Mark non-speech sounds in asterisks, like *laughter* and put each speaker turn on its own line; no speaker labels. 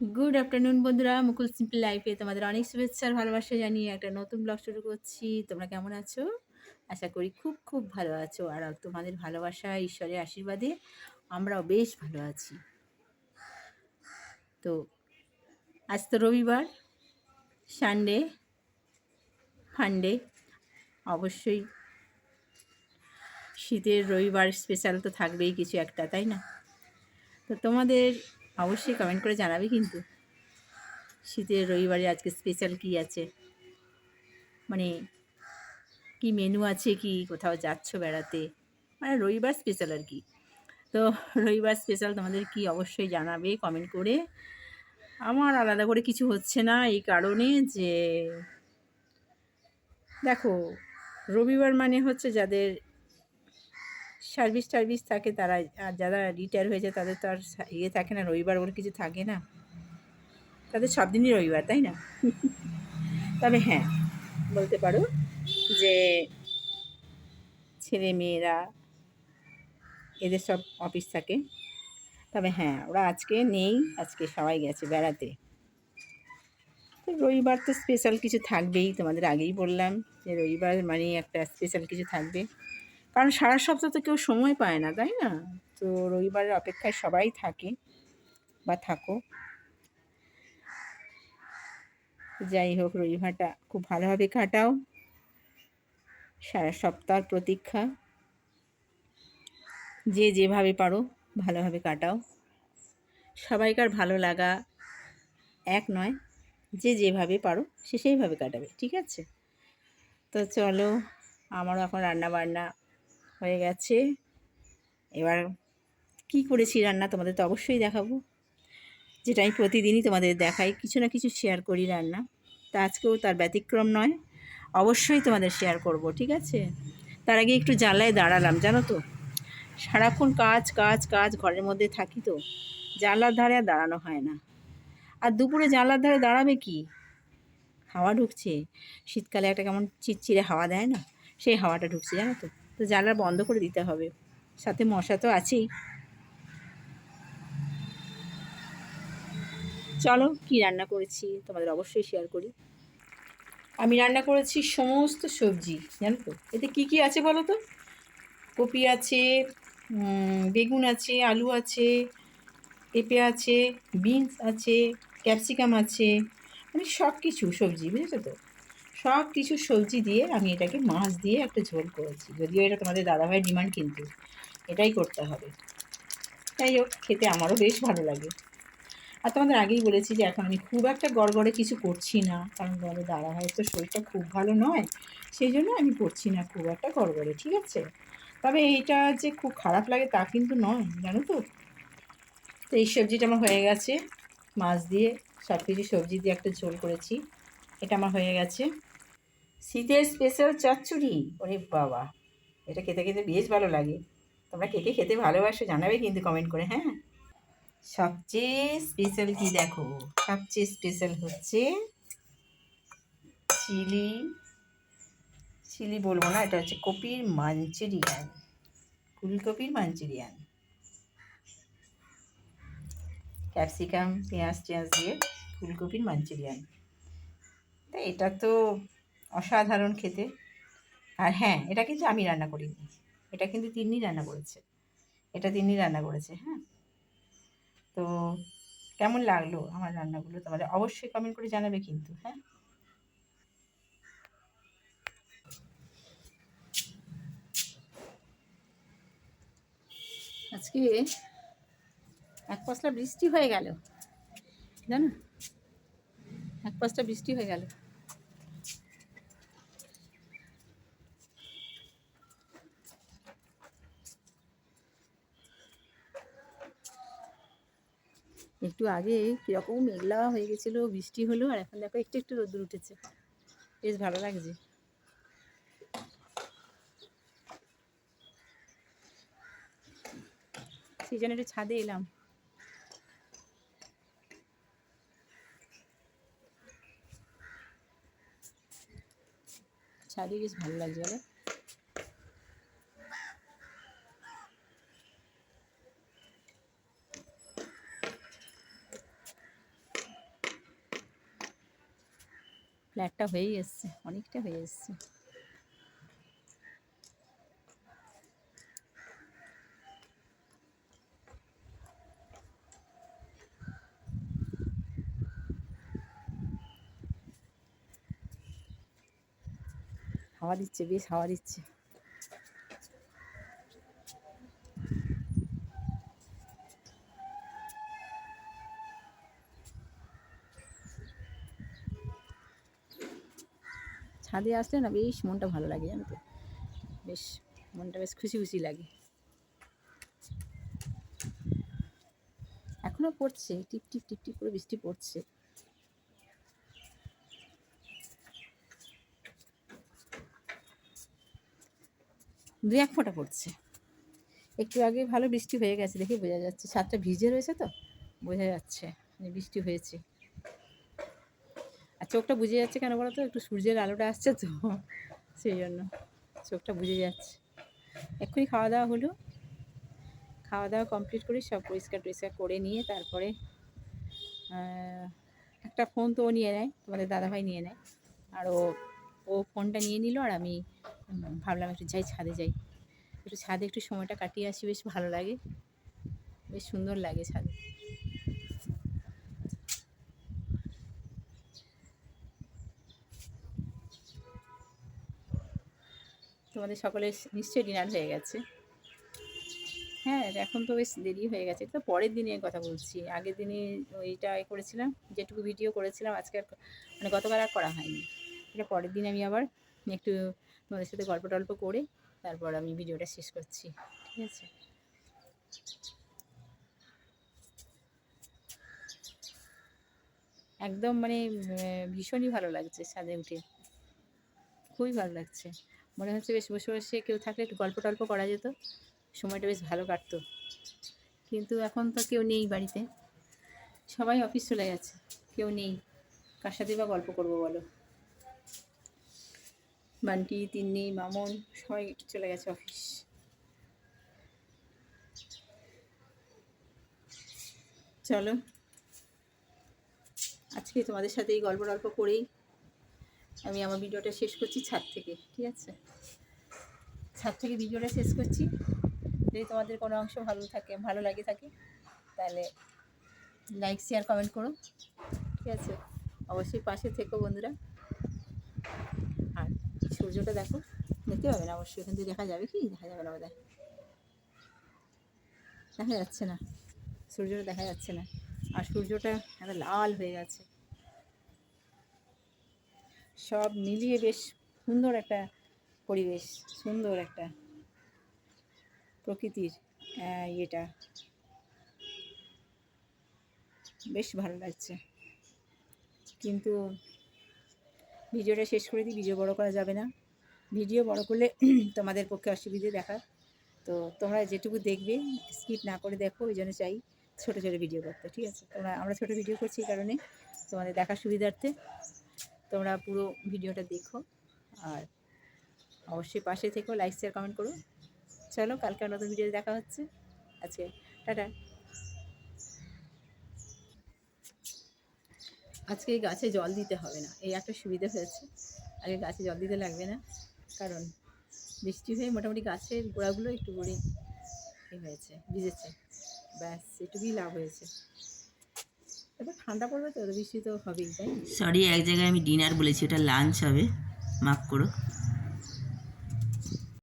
Good afternoon বন্ধুরা। মুকুল simple লাইফে তোমাদের অনেক শুভেচ্ছা আর ভালোবাসা জানিয়ে একটা নতুন ব্লগ শুরু করছি। তোমরা কেমন আছো? আশা করি খুব খুব ভালো আছো। আর তোমাদের ভালোবাসা, ঈশ্বরের আশীর্বাদে আমরাও বেশ ভালো আছি। তো, আজ তো রবিবার সানডে ফান্ডে অবশ্যই শীতের রবিবার স্পেশাল তো থাকবেই কিছু একটা, তাই না? তো তোমাদের অবশ্যই কমেন্ট করে জানাবে কিন্তু। শীতের রবিবারে আজকে স্পেশাল কি আছে? মানে কি মেনু আছে কি? কোথাও যাচ্ছ বেড়াতে? মানে রবিবার স্পেশাল আর কি। তো রবিবার স্পেশাল তোমাদের কি অবশ্যই জানাবে কমেন্ট করে। আমার আলাদা করে কিছু হচ্ছে না এই কারণে যে, দেখো রবিবার মানে হচ্ছে যাদের সার্ভিস টার্ভিস থাকে তারা আর যারা রিটায়ার হয়েছে তাদের তো আর ইয়ে থাকে না রবিবার বলে কিছু থাকে না। তাদের সব দিনই রবিবার তাই না? *laughs* তবে হ্যাঁ বলতে পারো যে ছেলে মেয়েরা এদের সব অফিস থাকে। তবে হ্যাঁ ওরা আজকে নেই আজকে সবাই গেছে বেড়াতে। তো রবিবার তো স্পেশাল কিছু থাকবেই তোমাদের আগেই বললাম যে রবিবার মানে একটা স্পেশাল কিছু থাকবে। কারণ সারা সপ্তাহ তো কেউ সময় পায় না, তাই না? তো রবিবারের অপেক্ষায় সবাই থাকে বা থাকো। যাই হোক, রবিবারটা খুব ভালোভাবে কাটাও। সারা সপ্তাহ প্রতীক্ষা। যে যেভাবে পারো, ভালোভাবে কাটাও। সবাইকার ভালো লাগা এক নয়, যে যেভাবে পারো, সে সেইভাবে কাটাবে, ঠিক আছে? তো চলো, আমারও এখন রান্না বান্না হয়ে গেছে। এবার কি করেছি রান্না তোমাদের তো অবশ্যই দেখাবো। যেটা আমি প্রতিদিনই তোমাদের দেখাই, কিছু না কিছু শেয়ার করি রান্না। তা আজকেও তার ব্যতিক্রম নয়, অবশ্যই তোমাদের শেয়ার করব, ঠিক আছে? তার আগে একটু জানলায় দাঁড়ালাম, জানো তো? সারাক্ষণ কাজ কাজ কাজ ঘরের মধ্যে থাকি তো জানলার ধারে আর দাঁড়ানো হয় না। আর দুপুরে জানলার ধারে দাঁড়াবে কি? হাওয়া ঢুকছে। শীতকালে একটা কেমন চিরচিরে হাওয়া দেয় না? সেই হাওয়াটা ঢুকছে, জানো তো? তো জানলা বন্ধ করে দিতে হবে। সাথে মশা তো আছেই। চলো, কি রান্না করেছি তোমাদের অবশ্যই শেয়ার করি। আমি রান্না করেছি সমস্ত সবজি, জানো তো? এতে কী কী আছে বলো তো? কপি আছে বেগুন আছে, আলু আছে, পেঁপে আছে, বিনস আছে, ক্যাপসিকাম আছে মানে সব কিছু সবজি, বুঝেছ তো? সব কিছু সবজি দিয়ে আমি এটাকে মাছ দিয়ে একটা ঝোল করেছি। যদিও এটা তোমাদের দাদাভাইয়ের ডিমান্ড কিন্তু এটাই করতে হবে। যাই হোক, খেতে আমারও বেশ ভালো লাগে। আর তোমাদের আগেই বলেছি যে এখন আমি খুব একটা গড়গড়ে কিছু করছি না, কারণ তোমাদের দাদাভাইয়ের তো শরীরটা খুব ভালো নয়, সেই জন্য আমি করছি না খুব একটা গড়গড়ে, ঠিক আছে? তবে এইটা যে খুব খারাপ লাগে তা কিন্তু নয়, জানো তো? তো এই সবজিটা আমার হয়ে গেছে। মাছ দিয়ে সব কিছু সবজি দিয়ে একটা ঝোল করেছি। এটা আমার হয়ে গেছে। শীতের স্পেশাল চচ্চড়ি? ওরে বাবা। এটা খেতে খেতে বেশ ভালো লাগে। তোমরা কে কে খেতে ভালোবাসো জানাবে কিন্তু কমেন্ট করে হ্যাঁ? সবচেয়ে স্পেশাল কি দেখো? সবচেয়ে স্পেশাল হচ্ছে চিলি চিলি বলব না, এটা হচ্ছে কপির মাঞ্চুরিয়ান। ফুলকপির মাঞ্চুরিয়ান। ক্যাপসিকাম, পেঁয়াজ, টেঁয়াজ দিয়ে ফুলকপির মাঞ্চুরিয়ান। তা এটা তো অসাধারণ খেতে। আর হ্যাঁ এটা কিন্তু আমি রান্না করিনি। এটা কিন্তু তিন্নি রান্না করেছে। এটা তিন্নি রান্না করেছে হ্যাঁ। তো কেমন লাগল আমার রান্নাগুলো? তোমাদের অবশ্যই কমেন্ট করে জানাবে কিন্তু হ্যাঁ। আজকে এক পশলা বৃষ্টি হয়ে গেল। জানো? এক পাঁচটা বৃষ্টি হয়ে গেল। একটু আগে কীরকম মেঘলা হয়ে গেছিল, বৃষ্টি হলো, আর এখন দেখো একটু একটু রোদ্দুর উঠেছে। বেশ ভালো লাগছে। সেই জন্য একটু ছাদে এলাম। ছাদে বেশ ভালো লাগছে বলো। ফ্ল্যাটটা হয়েই এসছে অনেকটা হয়ে এসছে। হাওয়া দিচ্ছে বেশ হাওয়া দিচ্ছে। ছাদে আসলে না বেশ মনটা ভালো লাগে জানো তো বেশ মনটা বেশ খুশি খুশি লাগে। এখনও পড়ছে, টিপ টিপ টিপ টিপ করে বৃষ্টি পড়ছে। দু এক ফোঁটা পড়ছে। একটু আগে ভালো বৃষ্টি হয়ে গেছে দেখে বোঝা যাচ্ছে, ছাদটা ভিজে রয়েছে তো? বোঝা যাচ্ছে বৃষ্টি হয়েছে। আর চোখটা বুঝে যাচ্ছে কেন বলো তো একটু সূর্যের আলোটা আসছে তো, সেই জন্য চোখটা বুঝে যাচ্ছে। এক্ষুনি খাওয়া দাওয়া হলো। খাওয়া দাওয়া কমপ্লিট করে সব পরিষ্কার টরিষ্কার করে নিয়ে তারপরে একটা ফোন তো ও নিয়ে নেয়, তোমাদের দাদাভাই নিয়ে নেয়। আর ও ও ফোনটা নিয়ে নিল আর আমি ভাবলাম একটু যাই ছাদে যাই। একটু ছাদে একটু সময়টা কাটিয়ে আসি, বেশ ভালো লাগে। বেশ সুন্দর লাগে ছাদে। তোমাদের সকলের নিশ্চয়ই ডিনার হয়ে গেছে। হ্যাঁ এখন তো বেশ দেরি হয়ে গেছে। তো পরের দিনের কথা বলছি। আগের দিনে ওইটা করেছিলাম, যেটুকু ভিডিও করেছিলাম, আজকে আর মানে গতকাল আর করা হয়নি। এটা পরের দিন আমি আবার একটু তোমাদের সাথে গল্প টল্প করে তারপর আমি ভিডিওটা শেষ করছি। ঠিক আছে? একদম মানে ভীষণই ভালো লাগছে ছাদে উঠে। খুবই ভালো লাগছে। মনে হচ্ছে বেশ বসে বসে কেউ থাকলে একটু গল্প টল্প করা যেত। সময়টা বেশ ভালো কাটতো। কিন্তু এখন তো কেউ নেই বাড়িতে। সবাই অফিস চলে গেছে। কেউ নেই। কার সাথে বা গল্প করব বলো? বান্টি, তিন্নি, মামন, সবাই চলে গেছে অফিস। চলো। আজকে তোমাদের সাথে এই গল্প টল্প করেই আমি আমার ভিডিওটা শেষ করছি ছাদ থেকে, ঠিক আছে? ছাদ থেকে ভিডিওটা শেষ করছি। যদি তোমাদের কোনো অংশ ভালো থাকে, ভালো লাগে থাকে, তাহলে লাইক শেয়ার কমেন্ট করো, ঠিক আছে? অবশ্যই পাশে থেকো বন্ধুরা। আর সূর্যটা দেখো, দেখতে না? অবশ্যই এখান থেকে দেখা যাবে কি? দেখা যাবে না বোধ দেখা যাচ্ছে না। সূর্যটা দেখা যাচ্ছে না। আর সূর্যটা একটা লাল হয়ে গেছে। সব মিলিয়ে বেশ সুন্দর একটা পরিবেশ, সুন্দর একটা প্রকৃতির ইয়েটা। বেশ ভালো লাগছে। কিন্তু ভিডিওটা শেষ করে দিই, ভিডিও বড় করা যাবে না। ভিডিও বড় করলে *clears throat* তোমাদের পক্ষে অসুবিধে দেখা তো তোমরা যেটুকু দেখবে, স্কিপ না করে দেখো, ওই জন্য চাই ছোটো ছোটো ভিডিও করতে, ঠিক আছে? তোমরা, আমরা ছোটো ভিডিও করছি এই কারণে তোমাদের দেখার সুবিধার্থে। তোমরা পুরো ভিডিওটা দেখো। আর অবশ্যই পাশে থেকো লাইক শেয়ার কমেন্ট করো। চলো, কালকে নতুন ভিডিও দেখা হচ্ছে। আজকে টাটা। আজকে এই গাছে জল দিতে হবে না। এই একটা সুবিধা হয়েছে। আগে গাছে জল দিতে লাগবে না। কারণ বৃষ্টি হয়ে মোটামুটি গাছের গোড়াগুলো একটু করে হয়েছে, ভিজেছে। ব্যাস, এটুকুই লাভ হয়েছে। এবার ঠান্ডা পড়বে তো বৃষ্টি তো হবেই, তাই
সরি এক জায়গায় আমি ডিনার বলেছি, ওটা লাঞ্চ হবে মাফ করো।